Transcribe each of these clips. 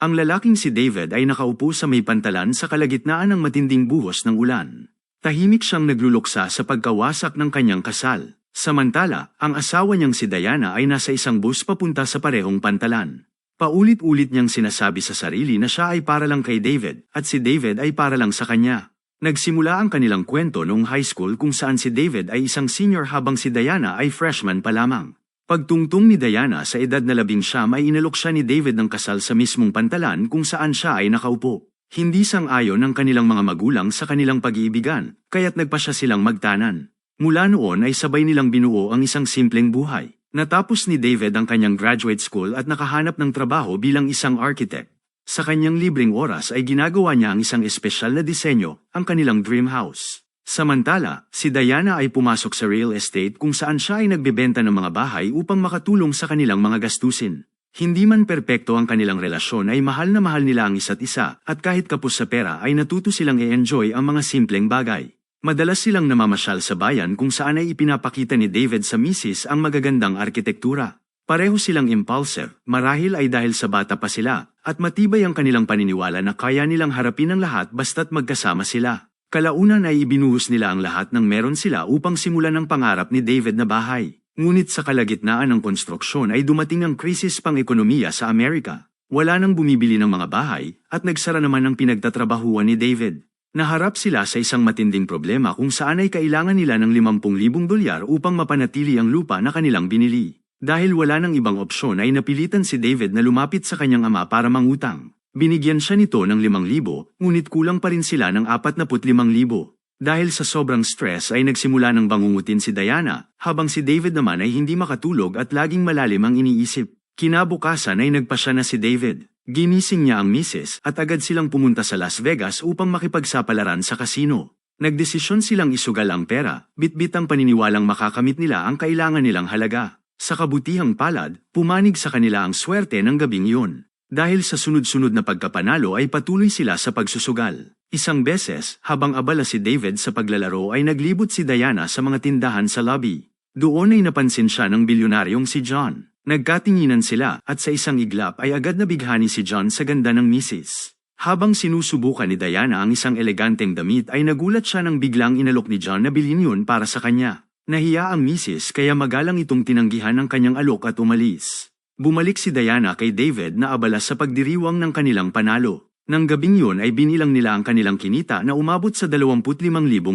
Ang lalaking si David ay nakaupo sa may pantalan sa kalagitnaan ng matinding buhos ng ulan. Tahimik siyang nagluluksa sa pagkawasak ng kanyang kasal. Samantala, ang asawa niyang si Diana ay nasa isang bus papunta sa parehong pantalan. Paulit-ulit niyang sinasabi sa sarili na siya ay para lang kay David at si David ay para lang sa kanya. Nagsimula ang kanilang kwento noong high school kung saan si David ay isang senior habang si Diana ay freshman pa lamang. Pagtungtong ni Diana sa edad na labing siyam ay inalok ni David ng kasal sa mismong pantalan kung saan siya ay nakaupo. Hindi sang-ayon ng kanilang mga magulang sa kanilang pag-iibigan, kaya't nagpa siya silang magtanan. Mula noon ay sabay nilang binuo ang isang simpleng buhay. Natapos ni David ang kanyang graduate school at nakahanap ng trabaho bilang isang architect. Sa kanyang libreng oras ay ginagawa niya ang isang espesyal na disenyo, ang kanilang dream house. Samantala, si Diana ay pumasok sa real estate kung saan siya ay nagbebenta ng mga bahay upang makatulong sa kanilang mga gastusin. Hindi man perpekto ang kanilang relasyon ay mahal na mahal nila ang isa't isa at kahit kapos sa pera ay natuto silang i-enjoy ang mga simpleng bagay. Madalas silang namamasyal sa bayan kung saan ay ipinapakita ni David sa misis ang magagandang arkitektura. Pareho silang impulsive, marahil ay dahil sa bata pa sila, at matibay ang kanilang paniniwala na kaya nilang harapin ang lahat basta't magkasama sila. Kalaunan ay ibinuhos nila ang lahat ng meron sila upang simulan ang pangarap ni David na bahay. Ngunit sa kalagitnaan ng konstruksyon ay dumating ang krisis pang-ekonomiya sa Amerika. Wala nang bumibili ng mga bahay at nagsara naman ang pinagtatrabahuan ni David. Naharap sila sa isang matinding problema kung saan ay kailangan nila ng 50,000 dolyar upang mapanatili ang lupa na kanilang binili. Dahil wala nang ibang opsyon ay napilitan si David na lumapit sa kanyang ama para mangutang. Binigyan siya nito ng 5,000, ngunit kulang pa rin sila ng 45,000. Dahil sa sobrang stress ay nagsimula ng bangungutin si Diana, habang si David naman ay hindi makatulog at laging malalim ang iniisip. Kinabukasan ay nagpasya na si David. Ginising niya ang misis at agad silang pumunta sa Las Vegas upang makipagsapalaran sa kasino. Nagdesisyon silang isugal ang pera, bitbit ang paniniwalang makakamit nila ang kailangan nilang halaga. Sa kabutihang palad, pumanig sa kanila ang swerte ng gabing yun. Dahil sa sunod-sunod na pagkapanalo ay patuloy sila sa pagsusugal. Isang beses, habang abala si David sa paglalaro ay naglibot si Diana sa mga tindahan sa lobby. Doon ay napansin siya ng bilyonaryong si John. Nagkatinginan sila at sa isang iglap ay agad nabighani si John sa ganda ng misis. Habang sinusubukan ni Diana ang isang eleganteng damit ay nagulat siya nang biglang inalok ni John na bilhin yun para sa kanya. Nahiya ang misis kaya magalang itong tinanggihan ng kanyang alok at umalis. Bumalik si Diana kay David na abala sa pagdiriwang ng kanilang panalo. Nang gabing yun ay binilang nila ang kanilang kinita na umabot sa 25,000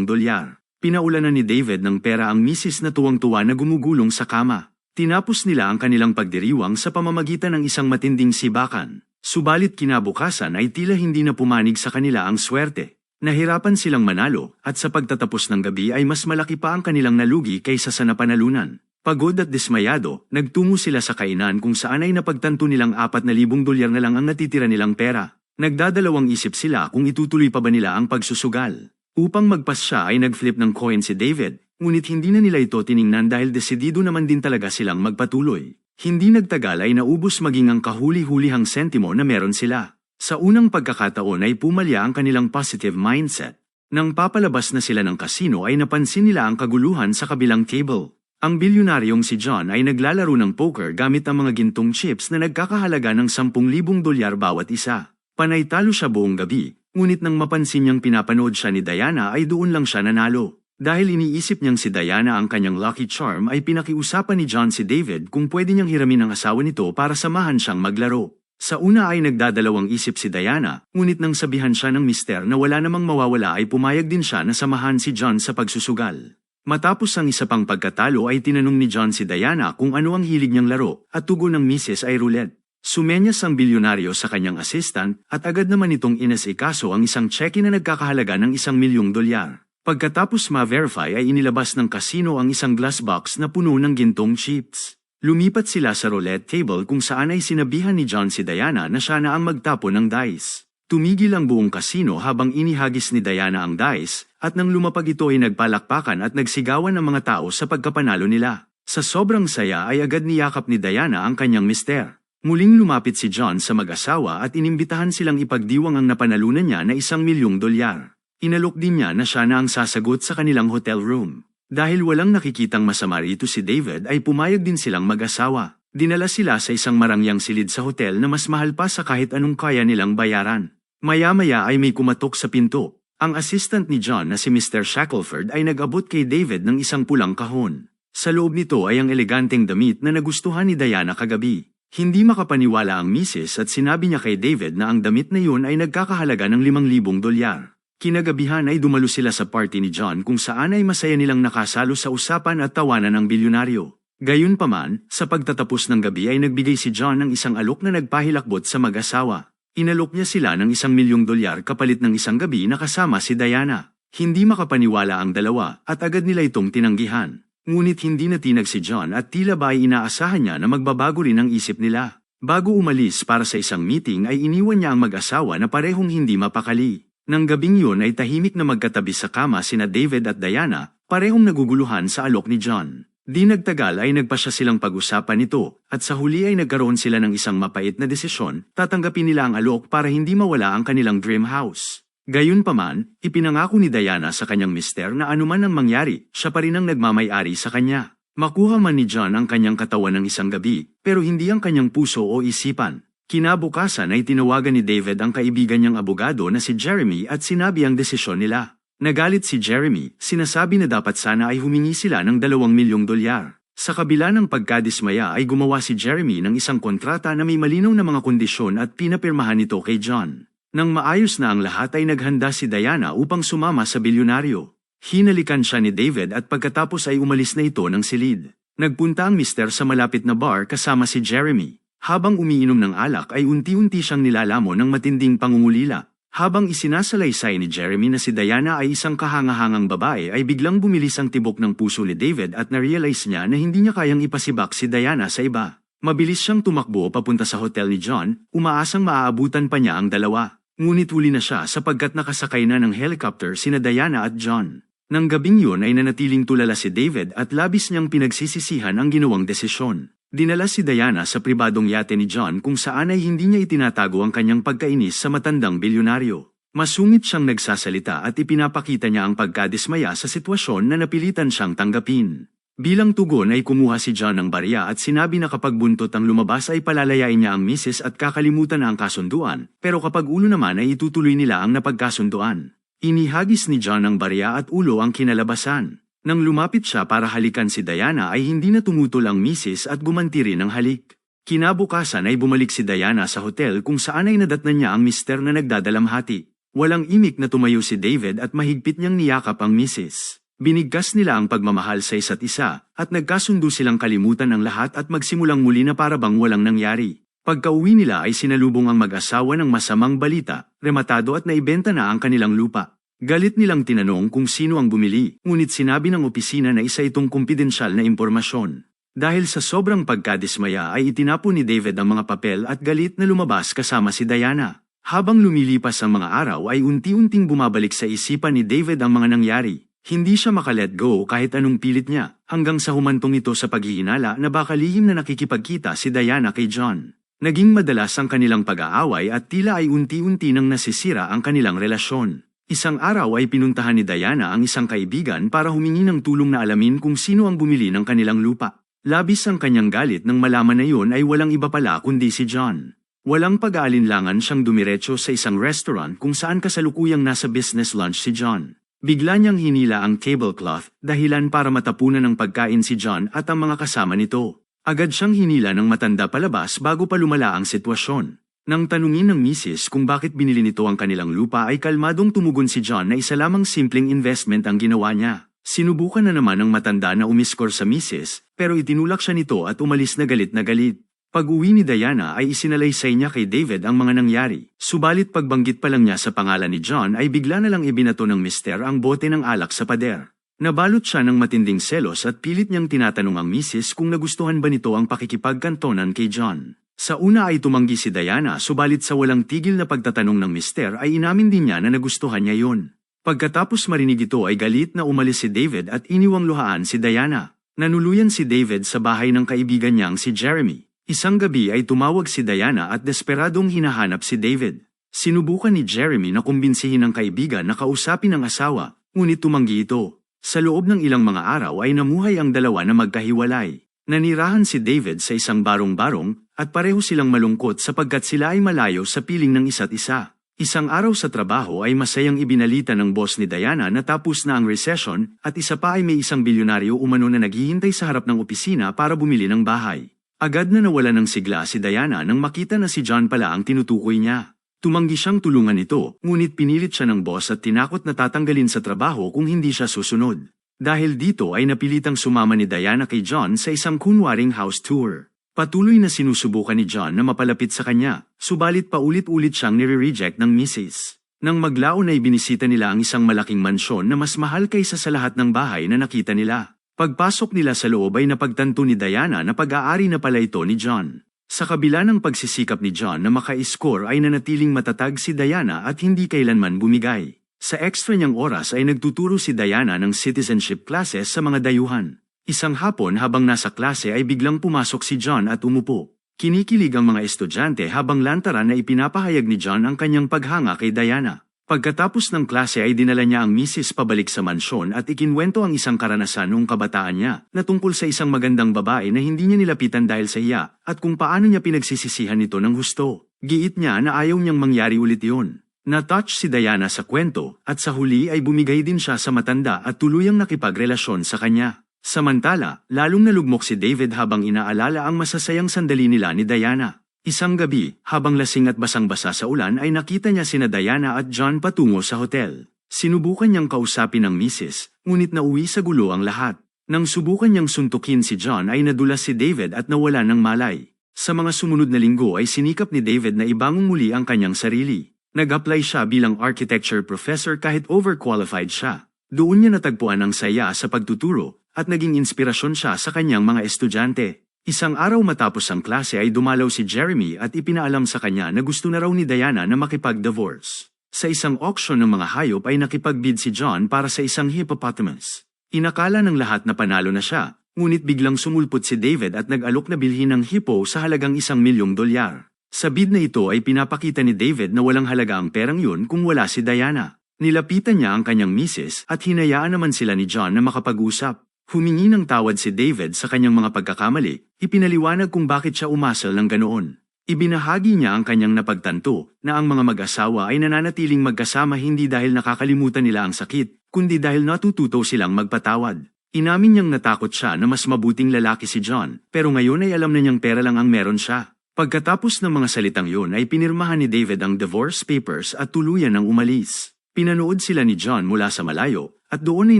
dolyar. Pinaulanan ni David ng pera ang misis na tuwang-tuwa na gumugulong sa kama. Tinapos nila ang kanilang pagdiriwang sa pamamagitan ng isang matinding sibakan. Subalit kinabukasan ay tila hindi na pumanig sa kanila ang swerte. Nahirapan silang manalo at sa pagtatapos ng gabi ay mas malaki pa ang kanilang nalugi kaysa sa napanalunan. Pagod at dismayado, nagtungo sila sa kainan kung saan ay napagtanto nilang 4,000 dolyar na lang ang natitira nilang pera. Nagdadalawang isip sila kung itutuloy pa ba nila ang pagsusugal. Upang magpas siya ay nagflip ng coin si David, ngunit hindi na nila ito tiningnan dahil desidido naman din talaga silang magpatuloy. Hindi nagtagal ay naubos maging ang kahuli-hulihang sentimo na meron sila. Sa unang pagkakataon ay pumalya ang kanilang positive mindset. Nang papalabas na sila ng kasino ay napansin nila ang kaguluhan sa kabilang table. Ang bilyonaryong si John ay naglalaro ng poker gamit ang mga gintong chips na nagkakahalaga ng 10,000 dolyar bawat isa. Panay talo siya buong gabi, ngunit nang mapansin niyang pinapanood siya ni Diana ay doon lang siya nanalo. Dahil iniisip niyang si Diana ang kanyang lucky charm ay pinakiusapan ni John si David kung pwede niyang hiramin ang asawa nito para samahan siyang maglaro. Sa una ay nagdadalawang isip si Diana, ngunit nang sabihan siya ng mister na wala namang mawawala ay pumayag din siya na samahan si John sa pagsusugal. Matapos ang isa pang pagkatalo ay tinanong ni John si Diana kung ano ang hilig niyang laro at tugon ng misis ay roulette. Sumenyas ang bilyonaryo sa kanyang assistant at agad naman itong inasikaso ang isang cheque na nagkakahalaga ng isang milyong dolyar. Pagkatapos ma-verify ay inilabas ng kasino ang isang glass box na puno ng gintong chips. Lumipat sila sa roulette table kung saan ay sinabihan ni John si Diana na siya na ang magtapo ng dice. Tumigil ang buong kasino habang inihagis ni Diana ang dice, at nang lumapag ito ay nagpalakpakan at nagsigawan ng mga tao sa pagkapanalo nila. Sa sobrang saya ay agad niyakap ni Diana ang kanyang mister. Muling lumapit si John sa mag-asawa at inimbitahan silang ipagdiwang ang napanalunan niya na isang milyong dolyar. Inalok din niya na siya na ang sasagot sa kanilang hotel room. Dahil walang nakikitang masama rito si David ay pumayag din silang mag-asawa. Dinala sila sa isang marangyang silid sa hotel na mas mahal pa sa kahit anong kaya nilang bayaran. Maya-maya ay may kumatok sa pinto. Ang assistant ni John na si Mr. Shackelford ay nag-abot kay David ng isang pulang kahon. Sa loob nito ay ang eleganteng damit na nagustuhan ni Diana kagabi. Hindi makapaniwala ang misis at sinabi niya kay David na ang damit na yun ay nagkakahalaga ng 5,000 dolyar. Kinagabihan ay dumalo sila sa party ni John kung saan ay masaya nilang nakasalo sa usapan at tawanan ng bilyonaryo. Gayunpaman, sa pagtatapos ng gabi ay nagbigay si John ng isang alok na nagpahilakbot sa mag-asawa. Inalok niya sila ng isang milyong dolyar kapalit ng isang gabi na kasama si Diana. Hindi makapaniwala ang dalawa at agad nila itong tinanggihan. Ngunit hindi natinag si John at tila ba inaasahan niya na magbabago rin ang isip nila. Bago umalis para sa isang meeting ay iniwan niya ang mag-asawa na parehong hindi mapakali. Nang gabing yun ay tahimik na magkatabi sa kama sina David at Diana, parehong naguguluhan sa alok ni John. Di nagtagal ay nagpa siya silang pag-usapan ito, at sa huli ay nagkaroon sila ng isang mapait na desisyon, tatanggapin nila ang alok para hindi mawala ang kanilang dream house. Gayunpaman, ipinangako ni Diana sa kanyang mister na anuman ang mangyari, siya pa rin ang nagmamay-ari sa kanya. Makuha man ni John ang kanyang katawan ng isang gabi, pero hindi ang kanyang puso o isipan. Kinabukasan ay tinawagan ni David ang kaibigan niyang abogado na si Jeremy at sinabi ang desisyon nila. Nagalit si Jeremy, sinasabi na dapat sana ay humingi sila ng dalawang milyong dolyar. Sa kabila ng pagkadismaya ay gumawa si Jeremy ng isang kontrata na may malinaw na mga kondisyon at pinapirmahan ito kay John. Nang maayos na ang lahat ay naghanda si Diana upang sumama sa bilyonaryo. Hinalikan siya ni David at pagkatapos ay umalis na ito ng silid. Nagpunta ang mister sa malapit na bar kasama si Jeremy. Habang umiinom ng alak ay unti-unti siyang nilalamo ng matinding pangungulila. Habang isinasalaysay ni Jeremy na si Diana ay isang kahangahangang babae ay biglang bumilis ang tibok ng puso ni David at na-realize niya na hindi niya kayang ipasibak si Diana sa iba. Mabilis siyang tumakbo papunta sa hotel ni John, umaasang maaabutan pa niya ang dalawa. Ngunit huli na siya sapagkat nakasakay na ng helicopter sina Diana at John. Nang gabing yun ay nanatiling tulala si David at labis niyang pinagsisisihan ang ginawang desisyon. Dinala si Diana sa pribadong yate ni John kung saan ay hindi niya itinatago ang kanyang pagkainis sa matandang bilyonaryo. Masungit siyang nagsasalita at ipinapakita niya ang pagkadismaya sa sitwasyon na napilitan siyang tanggapin. Bilang tugon ay kumuha si John ng barya at sinabi na kapag buntot ang lumabas ay palalayain niya ang misis at kakalimutan na ang kasunduan, pero kapag ulo naman ay itutuloy nila ang napagkasunduan. Inihagis ni John ang barya at ulo ang kinalabasan. Nang lumapit siya para halikan si Diana ay hindi na tumutol ang misis at gumanti rin ng halik. Kinabukasan ay bumalik si Diana sa hotel kung saan ay nadatnan niya ang mister na nagdadalamhati. Walang imik na tumayo si David at mahigpit niyang niyakap ang misis. Binigkas nila ang pagmamahal sa isa't isa at nagkasundo silang kalimutan ang lahat at magsimulang muli na parabang walang nangyari. Pagkauwi nila ay sinalubong ang mag-asawa ng masamang balita, rematado at naibenta na ang kanilang lupa. Galit nilang tinanong kung sino ang bumili, ngunit sinabi ng opisina na isa itong kumpidensyal na impormasyon. Dahil sa sobrang pagkadismaya ay itinapon ni David ang mga papel at galit na lumabas kasama si Diana. Habang lumilipas ang mga araw ay unti-unting bumabalik sa isipan ni David ang mga nangyari. Hindi siya makalet go kahit anong pilit niya, hanggang sa humantong ito sa paghihinala na baka lihim na nakikipagkita si Diana kay John. Naging madalas ang kanilang pag-aaway at tila ay unti-unti nang nasisira ang kanilang relasyon. Isang araw ay pinuntahan ni Diana ang isang kaibigan para humingi ng tulong na alamin kung sino ang bumili ng kanilang lupa. Labis ang kanyang galit nang malaman na yon ay walang iba pala kundi si John. Walang pag-aalinlangan siyang dumiretso sa isang restaurant kung saan kasalukuyang nasa business lunch si John. Bigla niyang hinila ang tablecloth dahilan para matapunan ng pagkain si John at ang mga kasama nito. Agad siyang hinila ng matanda palabas bago pa lumala ang sitwasyon. Nang tanungin ng misis kung bakit binili nito ang kanilang lupa ay kalmadong tumugon si John na isa lamang simpleng investment ang ginawa niya. Sinubukan na naman ng matanda na umiskor sa misis, pero itinulak siya nito at umalis na galit na galit. Pag-uwi ni Diana ay isinalaysay niya kay David ang mga nangyari. Subalit pagbanggit pa lang niya sa pangalan ni John ay bigla na lang ibinato ng mister ang bote ng alak sa pader. Nabalot siya ng matinding selos at pilit niyang tinatanong ang misis kung nagustuhan ba nito ang pakikipagkantonan kay John. Sa una ay tumanggi si Diana subalit sa walang tigil na pagtatanong ng mister ay inamin din niya na nagustuhan niya yon. Pagkatapos marinig ito ay galit na umalis si David at iniwang luhaan si Diana. Nanuluyan si David sa bahay ng kaibigan niyang si Jeremy. Isang gabi ay tumawag si Diana at desperadong hinahanap si David. Sinubukan ni Jeremy na kumbinsihin ng kaibigan na kausapin ang asawa, ngunit tumanggi ito. Sa loob ng ilang mga araw ay namuhay ang dalawa na magkahiwalay. Nanirahan si David sa isang barong-barong at pareho silang malungkot sapagkat sila ay malayo sa piling ng isa't isa. Isang araw sa trabaho ay masayang ibinalita ng boss ni Diana na tapos na ang recession at isa pa ay may isang bilyonaryo umano na naghihintay sa harap ng opisina para bumili ng bahay. Agad na nawala ng sigla si Diana nang makita na si John pala ang tinutukoy niya. Tumanggi siyang tulungan ito, ngunit pinilit siya ng boss at tinakot na tatanggalin sa trabaho kung hindi siya susunod. Dahil dito ay napilitang sumama ni Diana kay John sa isang kunwaring house tour. Patuloy na sinusubukan ni John na mapalapit sa kanya, subalit paulit-ulit siyang nire-reject ng misis. Nang maglaon ay binisita nila ang isang malaking mansyon na mas mahal kaysa sa lahat ng bahay na nakita nila. Pagpasok nila sa loob ay napagtanto ni Diana na pag-aari na pala ito ni John. Sa kabila ng pagsisikap ni John na maka-score ay nanatiling matatag si Diana at hindi kailanman bumigay. Sa extra niyang oras ay nagtuturo si Diana ng citizenship classes sa mga dayuhan. Isang hapon habang nasa klase ay biglang pumasok si John at umupo. Kinikilig ang mga estudyante habang lantaran na ipinapahayag ni John ang kanyang paghanga kay Diana. Pagkatapos ng klase ay dinala niya ang misis pabalik sa mansyon at ikinwento ang isang karanasan noong kabataan niya na tungkol sa isang magandang babae na hindi niya nilapitan dahil sa iya at kung paano niya pinagsisisihan ito ng husto. Giit niya na ayaw niyang mangyari ulit iyon. Na-touch si Diana sa kwento at sa huli ay bumigay din siya sa matanda at tuluyang nakipagrelasyon sa kanya. Samantala, lalong nalugmok si David habang inaalala ang masasayang sandali nila ni Diana. Isang gabi, habang lasing at basang-basa sa ulan ay nakita niya sina Diana at John patungo sa hotel. Sinubukan niyang kausapin ang misis, ngunit nauwi sa gulo ang lahat. Nang subukan niyang suntukin si John ay nadulas si David at nawala ng malay. Sa mga sumunod na linggo ay sinikap ni David na ibangon muli ang kanyang sarili. Nag-apply siya bilang architecture professor kahit overqualified siya. Doon niya natagpuan ang saya sa pagtuturo at naging inspirasyon siya sa kanyang mga estudyante. Isang araw matapos ang klase ay dumalaw si Jeremy at ipinaalam sa kanya na gusto na raw ni Diana na makipag-divorce. Sa isang auction ng mga hayop ay nakipagbid si John para sa isang hippopotamus. Inakala ng lahat na panalo na siya, ngunit biglang sumulpot si David at nag-alok na bilhin ng hippo sa halagang isang milyong dolyar. Sa bid na ito ay pinapakita ni David na walang halaga ang perang yun kung wala si Diana. Nilapitan niya ang kanyang misis at hinayaan naman sila ni John na makapag-usap. Humingi ng tawad si David sa kanyang mga pagkakamali, ipinaliwanag kung bakit siya umasal ng ganoon. Ibinahagi niya ang kanyang napagtanto na ang mga mag-asawa ay nananatiling magkasama hindi dahil nakakalimutan nila ang sakit, kundi dahil natututo silang magpatawad. Inamin niyang natakot siya na mas mabuting lalaki si John, pero ngayon ay alam na niyang pera lang ang meron siya. Pagkatapos ng mga salitang yun ay pinirmahan ni David ang divorce papers at tuluyan ng umalis. Pinanood sila ni John mula sa malayo, at doon ay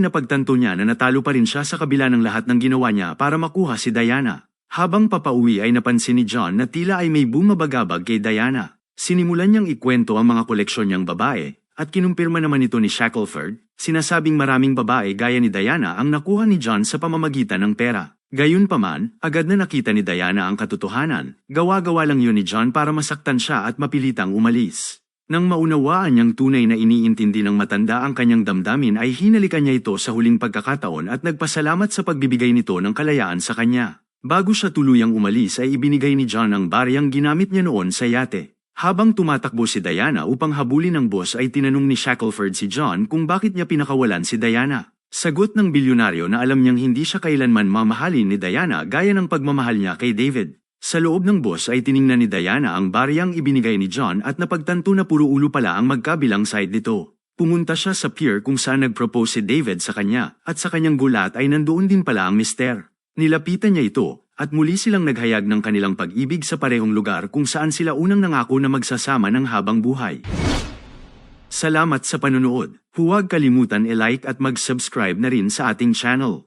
napagtanto niya na natalo pa rin siya sa kabila ng lahat ng ginawa niya para makuha si Diana. Habang papauwi ay napansin ni John na tila ay may bumabagabag kay Diana. Sinimulan niyang ikwento ang mga koleksyon niyang babae, at kinumpirma naman ito ni Shackelford, sinasabing maraming babae gaya ni Diana ang nakuha ni John sa pamamagitan ng pera. Gayunpaman, agad na nakita ni Diana ang katotohanan, gawa-gawa lang yun ni John para masaktan siya at mapilitang umalis. Nang maunawaan niyang tunay na iniintindi ng matanda ang kanyang damdamin ay hinalikan niya ito sa huling pagkakataon at nagpasalamat sa pagbibigay nito ng kalayaan sa kanya. Bago siya tuluyang umalis ay ibinigay ni John ang baryang ginamit niya noon sa yate. Habang tumatakbo si Diana upang habulin ng boss ay tinanong ni Shackelford si John kung bakit niya pinakawalan si Diana. Sagot ng bilyonaryo na alam niyang hindi siya kailanman mamahalin ni Diana gaya ng pagmamahal niya kay David. Sa loob ng boss ay tiningnan ni Diana ang baryang ibinigay ni John at napagtanto na puro ulo pala ang magkabilang side nito. Pumunta siya sa pier kung saan nag-propose si David sa kanya at sa kanyang gulat ay nandoon din pala ang mister. Nilapitan niya ito at muli silang naghayag ng kanilang pag-ibig sa parehong lugar kung saan sila unang nangako na magsasama ng habang buhay. Salamat sa panunood. Huwag kalimutan i-like at mag-subscribe na rin sa ating channel.